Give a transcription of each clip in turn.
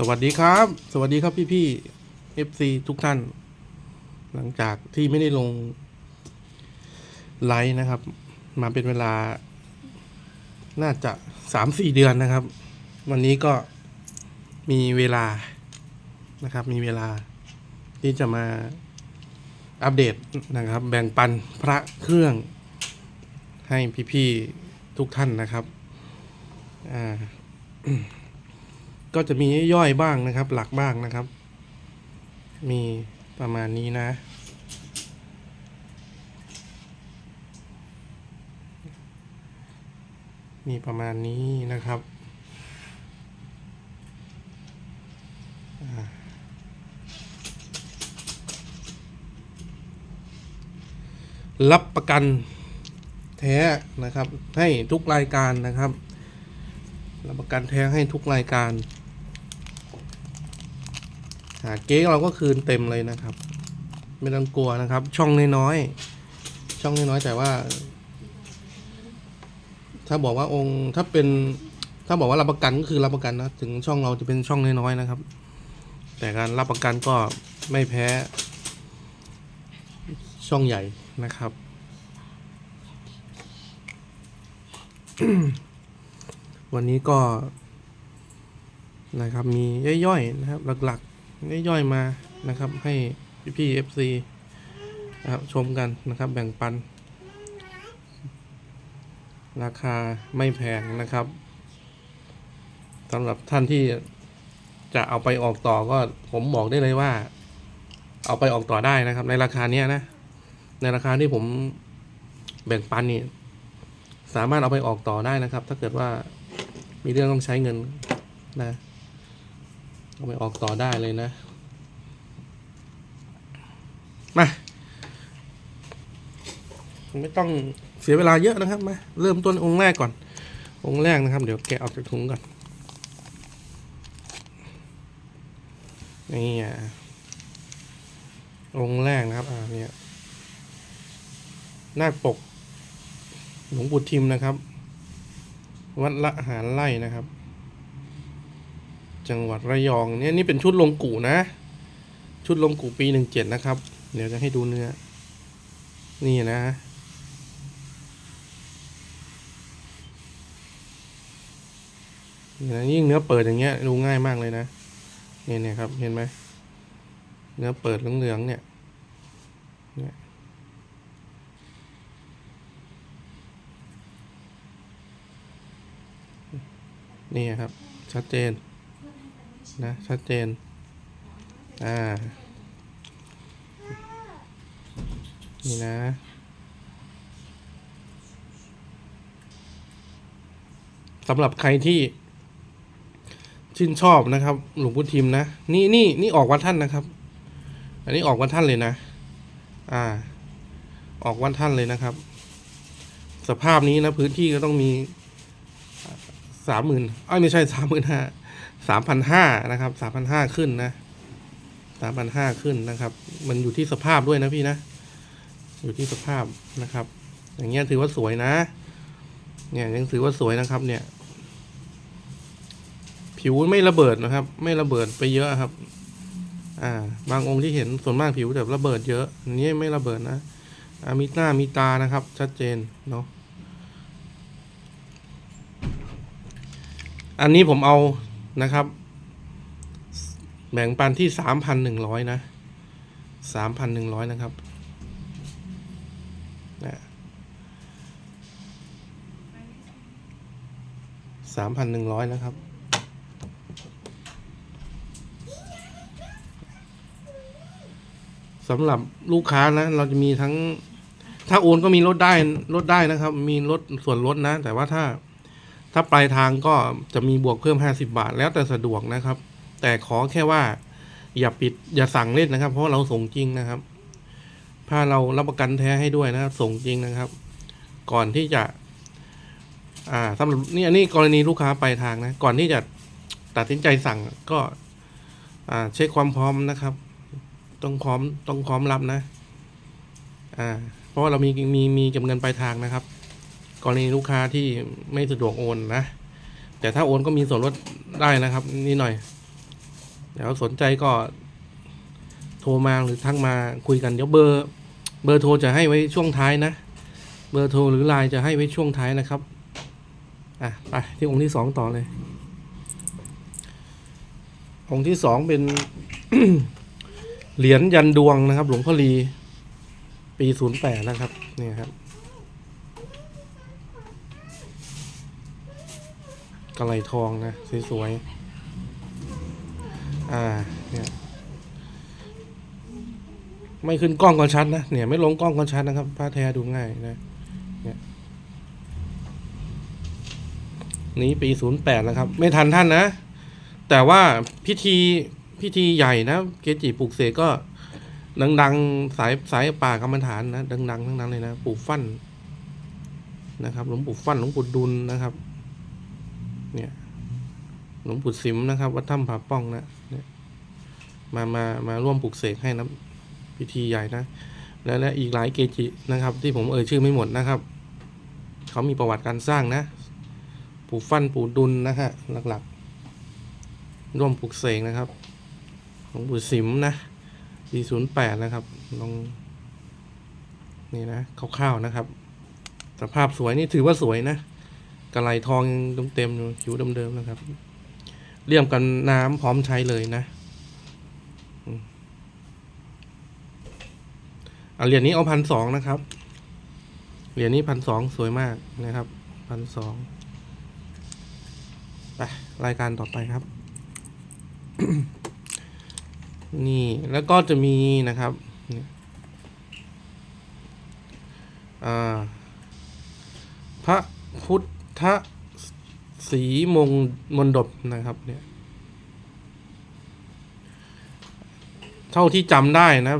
สวัสดีครับ สวัสดีครับพี่พี่เอฟซีทุกท่าน หลังจากที่ไม่ได้ลงไลฟ์นะครับ มาเป็นเวลา น่าจะสามสี่เดือนนะครับ วันนี้ก็มีเวลานะครับ มีเวลาที่จะมาอัปเดตนะครับ แบ่งปันพระเครื่องให้พี่ๆทุกท่านนะครับ อ่า ก็จะมีย่อยๆบ้างนะครับ หลักบ้างนะครับ มีประมาณนี้นะ มีประมาณนี้นะครับรับประกันแท้นะครับ ให้ทุกรายการนะครับ รับประกันแท้งให้ทุกรายการ หาเก๊กเราก็คืนเต็มเลยนะครับ ไม่ต้องกลัวนะครับ ช่องน้อยๆช่องน้อยๆแต่ว่า ถ้าบอกว่าองค์ถ้าเป็น ถ้าบอกว่ารับประกันก็คือรับประกันนะถึงช่องเราจะเป็นช่องน้อยๆนะครับ แต่การรับประกันก็ไม่แพ้ ช่องใหญ่นะครับ วันนี้ก็นะครับมีย่อยๆนะครับหลักๆย่อยๆมานะครับให้พี่ๆ FC นะครับชมกันนะครับแบ่งปัน ราคาไม่แพงนะครับสำหรับท่านที่จะเอาไปออกต่อก็ผมบอกได้เลยว่า เอาไปออกต่อได้นะครับ ในราคาเนี้ยนะ ในราคาที่ผมแบ่งปันนี่สามารถเอาไปออกต่อได้นะครับ ถ้าเกิดว่า มีเรื่องต้องใช้เงินนะเอาไปออกต่อได้เลยนะ มาไม่ต้องเสียเวลาเยอะนะครับมาเริ่มต้นองค์แรกก่อน องค์แรกนะครับ เดี๋ยวแกะออกจากถุงก่อนนี่อะองค์แรกนะครับอ่าเนี่ยนาคปกหลวงปู่ทิมนะครับ วัดละหารไร่นะครับ จังหวัดระยองเนี่ยนี่เป็นชุดลงกู่นะ ชุดลงกู่ปีหนึ่งเจ็ดนะครับ เดี๋ยวจะให้ดูเนื้อ นี่นะนี่นะยิ่งเนื้อเปิดอย่างเงี้ยดูง่ายมากเลยนะเนี่ยเนี่ยครับเห็นไหมเนื้อเปิดเหลืองๆเนี่ยเนี่ย นี่ครับ ชัดเจน นะ ชัดเจน อ่า นี่นะ สำหรับใครที่ชื่นชอบนะครับ หลวงพุทธิมนะ นี่นี่นี่ออกวัดท่านนะครับ อันนี้ออกวัดท่านเลยนะ อ่า ออกวัดท่านเลยนะครับ สภาพนี้นะ พื้นที่ก็ต้องมี สามหมื่นอ้ไม่ใช่สามหมื่นห้าสามพันห้านะครับสามพันห้าขึ้นนะสามพันห้าขึ้นนะครับ มันอยู่ที่สภาพด้วยนะพี่นะ อยู่ที่สภาพนะครับ อย่างเงี้ยถือว่าสวยนะ เนี่ยยังถือว่าสวยนะครับ เนี่ย ผิวไม่ระเบิดนะครับ ไม่ระเบิดไปเยอะครับ อ่า บางองค์ที่เห็นส่วนมากผิวแบบระเบิดเยอะอันนี้ไม่ระเบิดนะอามีหน้ามีตานะครับ ชัดเจนเนาะ อันนี้ผมเอานะครับ แบ่งปันที่สามพันหนึ่งร้อยนะสามพันหนึ่งร้อยนะครับสามพันหนึ่งร้อยนะครับ สำหรับลูกค้านะ เราจะมีทั้ง ถ้าโอนก็มีลดได้ลดได้นะครับ มีลดส่วนลดนะ แต่ว่าถ้า ถ้าปลายทางก็จะมีบวกเพิ่ม 50 บาท แล้วแต่สะดวกนะครับ แต่ขอแค่ว่า อย่าปิดอย่าสั่งเล่นนะครับ เพราะเราส่งจริงนะครับ ถ้าเรารับประกันแท้ให้ด้วยนะครับ ส่งจริงนะครับ ก่อนที่จะ อ่าสำหรับนี่อันนี้กรณีลูกค้าปลายทางนะ ก่อนที่จะตัดสินใจสั่งก็ อ่า เช็คความพร้อมนะครับ ต้องพร้อมต้องพร้อมรับนะ อ่า เพราะเรามีมีมีเก็บเงินปลายทางนะครับ กรณีลูกค้าที่ไม่สะดวกโอนนะ แต่ถ้าโอนก็มีส่วนลดได้นะครับนิดหน่อยเดี๋ยวสนใจก็โทรมาหรือทักมาคุยกันเดี๋ยวเบอร์เบอร์โทรจะให้ไว้ช่วงท้ายนะ เบอร์โทรหรือไลน์จะให้ไว้ช่วงท้ายนะครับอะไปที่องค์ที่สองต่อเลย องค์ที่สองเป็น เหรียญยันดวงนะครับ หลวงพ่อลี ปีศูนย์แปดนะครับ เนี่ยครับ กระไหลทองนะ สวยๆ อ่า เนี่ย ไม่ขึ้นกล้องก็ชัดนะ เนี่ย ไม่ลงกล้องก็ชัดนะครับผ้าแท้ดูง่ายนะ เนี่ยนี้ปีศูนย์แปดแล้วครับ ไม่ทันท่านนะ แต่ว่าพิธีพิธีใหญ่นะ เกจิปลูกเสกก็ดังๆ สายสายป่ากรรมฐานนะ ดังๆ ทั้งนั้นเลยนะปู่ฟั่นนะครับ หลวงปู่ฟั่นหลวงปู่ดุลนะครับ เนี่ยหลวงปู่สิมนะครับวัดถ้ำผาป้องนะเนี่ยมามามาร่วมปลูกเสกให้นะพิธีใหญ่นะและและอีกหลายเกจินะครับ ที่ผมเอ่ยชื่อไม่หมดนะครับ เขามีประวัติการสร้างนะ ปู่ฟั่นปู่ดุลนะฮะหลักๆ ร่วมปลูกเสกนะครับหลวงปู่สิมนะปีศูนย์แปดนะครับลองนี่นะคร่าวๆนะครับ สภาพสวยนี่ถือว่าสวยนะ กระไหลทองเต็มๆอยู่ผิวเดิมๆนะครับ เลี่ยมกันน้ำพร้อมใช้เลยนะอืมเหรียญนี้เอาพันสองนะครับ เหรียญนี้พันสองสวยมากนะครับพันสองไปรายการต่อไปครับ นี่แล้วก็จะมีนะครับอ่าพระพุทธ สีมงมนดบนะครับเนี่ยเท่าที่จำได้นะ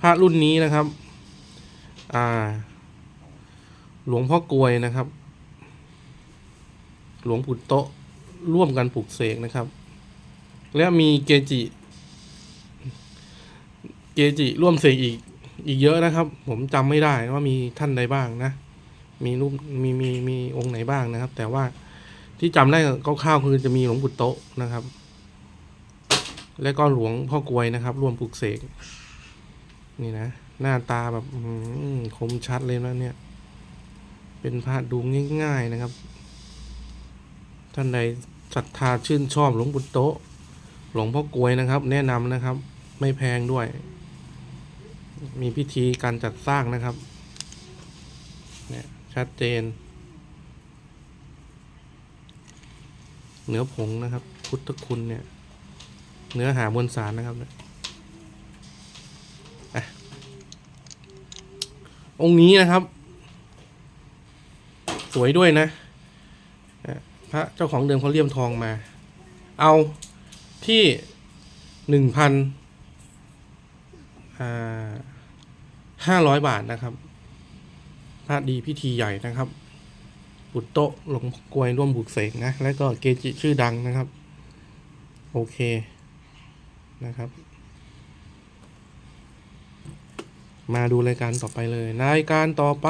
พระรุ่นนี้นะครับ อ่า หลวงพ่อกลวยนะครับ หลวงปู่โตร่วมกันปลูกเสกนะครับ และมีเกจิ เกจิร่วมเสกอีกอีกเยอะนะครับ ผมจำไม่ได้ว่ามีท่านใดบ้างนะ มีรูปมีมีมีองค์ไหนบ้างนะครับ แต่ว่าที่จำได้คร่าวๆคือจะมีหลวงปู่โตะนะครับ และก็หลวงพ่อกวยนะครับรวมปลูกเสกนี่นะหน้าตาแบบคมชัดเลยนะเนี่ย เป็นพระดูง่ายๆนะครับ ท่านใดศรัทธาชื่นชอบหลวงปู่โตะหลวงพ่อกวยนะครับ แนะนำนะครับ ไม่แพงด้วย มีพิธีการจัดสร้างนะครับ เนี่ย ชัดเจน เนื้อผงนะครับ พุทธคุณเนี่ย เนื้อหามวลสารนะครับอะองค์นี้นะครับ สวยด้วยนะอะพระเจ้าของเดิมเขาเลี่ยมทองมา เอาที่หนึ่งพันห้าร้อยบาทนะครับ พระดีพิธีใหญ่นะครับปุตโตะหลงกวยร่วมบุกเสกนะ และก็เกจิชื่อดังนะครับ โอเคนะครับ มาดูรายการต่อไปเลย รายการต่อไป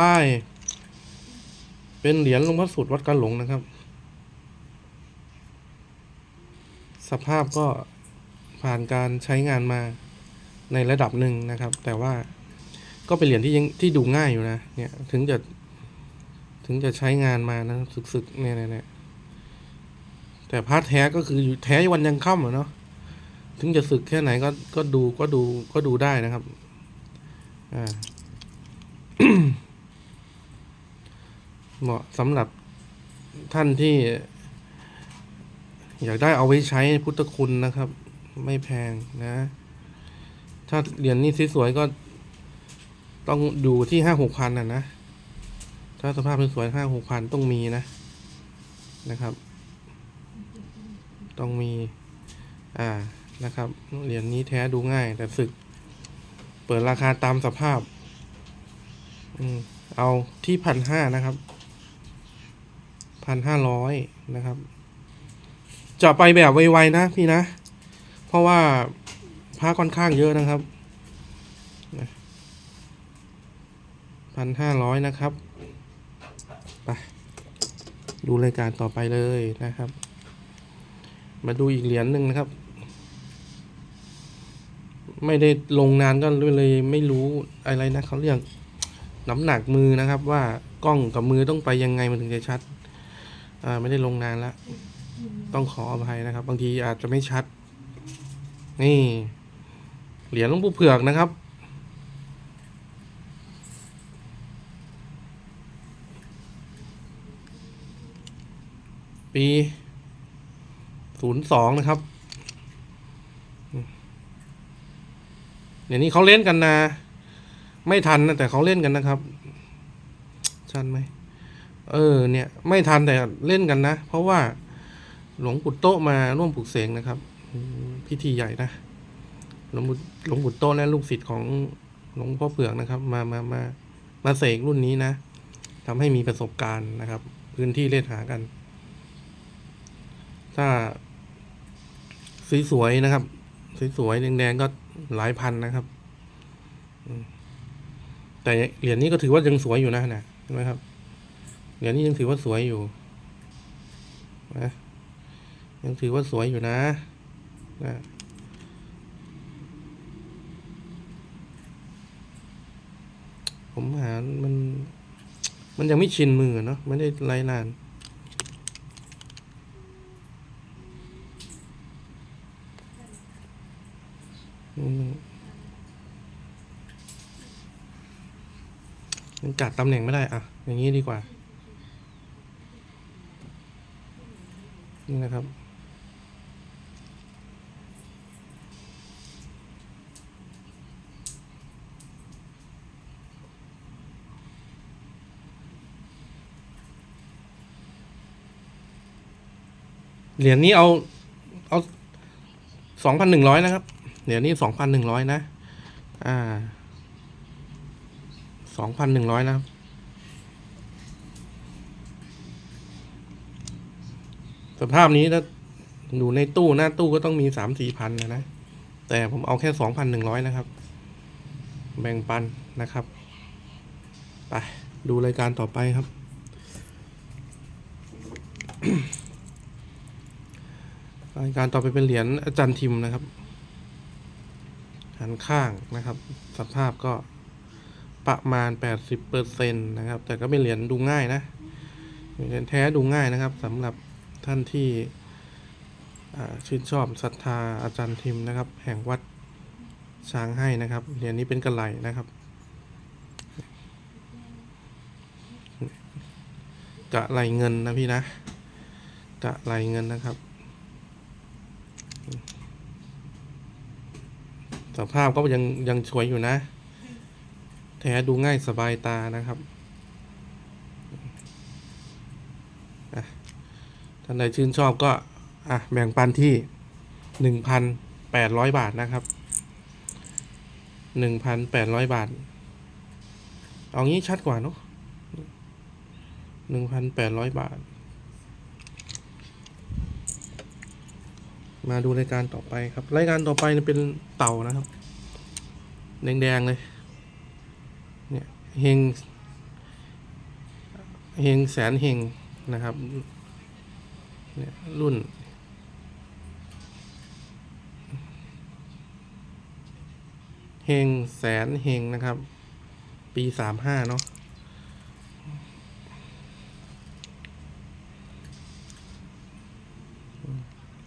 เป็นเหรียญหลวงพ่อสุดวัดกันหลงนะครับ สภาพก็ผ่านการใช้งานมาในระดับหนึ่งนะครับ แต่ว่า ก็เป็นเหรียญที่ยังที่ดูง่ายอยู่นะ เนี่ย ถึงจะ ถึงจะใช้งานมานะสึกๆเนี่ยเนี่ยแต่พาร์ทแท้ก็คืออยู่แท้วันยังค่ำอะเนาะถึงจะสึกแค่ไหนก็ก็ดูก็ดูก็ดูได้นะครับอ่าเหมาะสำหรับท่านที่ อยากได้เอาไว้ใช้พุทธคุณนะครับ ไม่แพงนะ ถ้าเหรียญนี้สวยๆก็ ต้องดูที่ห้าหกพันอะนะ ถ้าสภาพสวยๆห้าหกพันต้องมีนะ นะครับ ต้องมี อ่า นะครับ เหรียญนี้แท้ดูง่าย แต่สึก เปิดราคาตามสภาพ อืม เอาที่พันห้านะครับ พันห้าร้อยนะครับ จะไปแบบไวๆนะพี่นะ เพราะว่าผ้าค่อนข้างเยอะนะครับ พันห้าร้อยนะครับไปดูรายการต่อไปเลยนะครับ มาดูอีกเหรียญหนึ่งนะครับ ไม่ได้ลงนานก็เลยไม่รู้อะไรนะเขาเรียกน้ำหนักมือนะครับ ว่ากล้องกับมือต้องไปยังไงมันถึงจะชัดอ่าไม่ได้ลงนานแล้วต้องขออภัยนะครับ บางทีอาจจะไม่ชัด นี่ เหรียญหลวงปู่เผือกนะครับ ปีศูนย์สองนะครับเดี๋ยวนี้เขาเล่นกันนะ ไม่ทันนะแต่เขาเล่นกันนะครับชันไหมเออเนี่ย ไม่ทันแต่เล่นกันนะ เพราะว่าหลวงปู่โตมาร่วมปลุกเสกนะครับ พิธีใหญ่นะหลวงปู่หลวงปู่โตและลูกศิษย์ของหลวงพ่อเผือกนะครับ มามามามาเสกรุ่นนี้นะทำให้มีประสบการณ์นะครับ พื้นที่เล่นหากัน ถ้าสวยๆนะครับ สวยๆแดงๆก็หลายพันนะครับแต่เหรียญนี้ก็ถือว่ายังสวยอยู่นะนะเห็นไหมครับเหรียญนี้ยังถือว่าสวยอยู่นะยังถือว่าสวยอยู่นะนะผมหามัน มันยังไม่ชินมือเนาะไม่ได้ไล่นาน อืมมันจัดตำแหน่งไม่ได้อะ อย่างนี้ดีกว่า นี่นะครับ เหรียญนี้เอา เอาสองพันหนึ่งร้อยนะครับ เหรียญนี้สองพันหนึ่งร้อยนะ อ่าสองพันหนึ่งร้อยนะสภาพนี้ถ้าอยู่ในตู้หน้าตู้ก็ต้องมีสามสี่พันนะนะ แต่ผมเอาแค่สองพันหนึ่งร้อยนะครับ แบ่งปันนะครับ ไป ดูรายการต่อไปครับ รายการต่อไปเป็นเหรียญอาจารย์ทิมนะครับ หันข้างนะครับ สภาพก็ประมาณ 80เปอร์เซ็นต์นะครับ แต่ก็เป็นเหรียญดูง่ายนะเหรียญแท้ดูง่ายนะครับสำหรับท่านที่ชื่นชอบศรัทธาอาจารย์ทิมนะครับ แห่งวัดช้างให้นะครับเหรียญนี้เป็นกระไหลนะครับกระไหลเงินนะพี่นะกระไหลเงินนะครับ สภาพก็ยังยังสวยอยู่นะ แท้ดูง่ายสบายตานะครับท่านใดชื่นชอบก็อะแบ่งปันที่หนึ่งพันแปดร้อยบาทนะครับหนึ่งพันแปดร้อยบาท เอางี้ชัดกว่าเนอะหนึ่งพันแปดร้อยบาท มาดูรายการต่อไปครับ รายการต่อไปเป็นเต่านะครับ แดงๆเลย เนี่ยเฮงเฮงแสนเฮงนะครับเนี่ยรุ่น เฮงแสนเฮงนะครับ ปีสามห้าเนาะ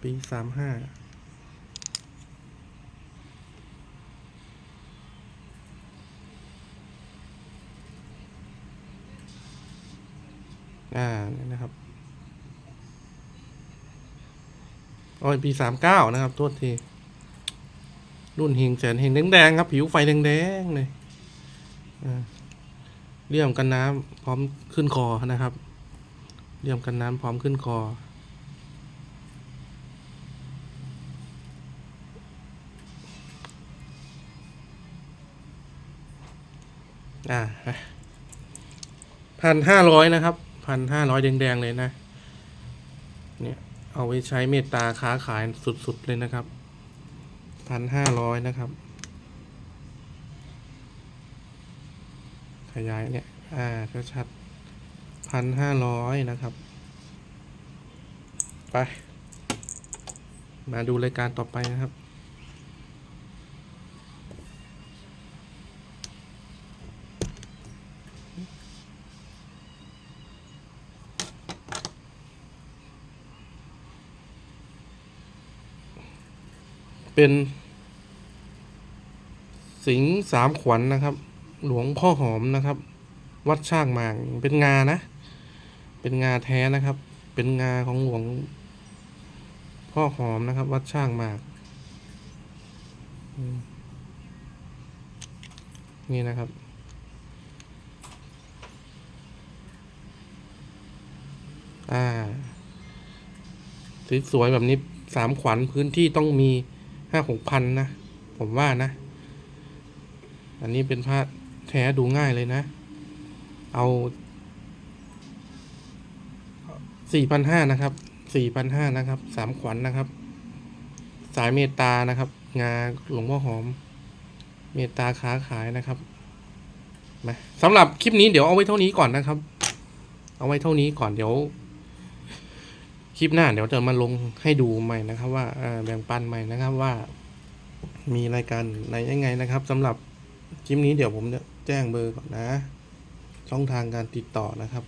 ปีสามห้าอ่าเนี่ยนะครับโอ้ยปีสามเก้านะครับโทษที รุ่นเฮงแสนเฮงแดงๆครับ ผิวไฟแดงๆเลยเลี่ยมกันน้ำพร้อมขึ้นคอนะครับ เลี่ยมกันน้ำพร้อมขึ้นคอ อ่าพันห้าร้อยนะครับพันห้าร้อยแดงๆเลยนะ เนี่ยเอาไว้ใช้เมตตาค้าขายสุดๆเลยนะครับพันห้าร้อยนะครับ ขยายเนี่ย อ่าชัดพันห้าร้อยนะครับ ไป มาดูรายการต่อไปนะครับ เป็น สิงสามขวัญนะครับ หลวงพ่อหอมนะครับ วัดช่างหมางเป็นงานะ เป็นงาแท้นะครับ เป็นงาของหลวง พ่อหอมนะครับ วัดช่างหมากนี่นะครับอ่าสวยๆแบบนี้สามขวัญพื้นที่ต้องมี ห้าหกพันนะ ผมว่านะ อันนี้เป็นผ้าแท้ดูง่ายเลยนะ เอาสี่พันห้านะครับสี่พันห้านะครับ สามขวัญนะครับ สายเมตตานะครับ งาหลวงพ่อหอม เมตตาค้าขายนะครับมาสำหรับคลิปนี้เดี๋ยวเอาไว้เท่านี้ก่อนนะครับ เอาไว้เท่านี้ก่อนเดี๋ยว คลิปหน้าเดี๋ยวจะมาลงให้ดูใหม่นะครับ ว่าแบ่งปันใหม่นะครับว่า มีรายการไหนยังไงนะครับสำหรับคลิปนี้เดี๋ยวผมจะแจ้งเบอร์ก่อนนะ ช่องทางการติดต่อนะครับ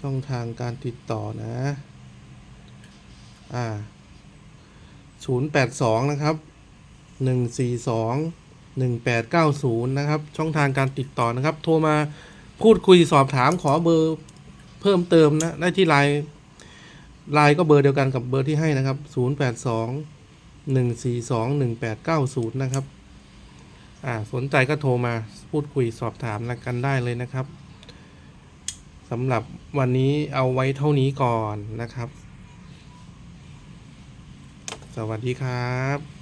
ช่องทางการติดต่อนะ อ่าศูนย์แปดสองนะครับหนึ่งสี่สองหนึ่งแปดเก้าศูนย์นะครับ ช่องทางการติดต่อนะครับ โทรมาพูดคุยสอบถามขอเบอร์ เพิ่มเติมนะได้ที่ไลน์ไลน์ก็เบอร์เดียวกันกับเบอร์ที่ให้นะครับศูนย์แปดสองหนึ่งสี่สองหนึ่งแปดเก้าศูนย์นะครับอ่าสนใจก็โทรมาพูดคุยสอบถามกันได้เลยนะครับสำหรับวันนี้เอาไว้เท่านี้ก่อนนะครับ สวัสดีครับ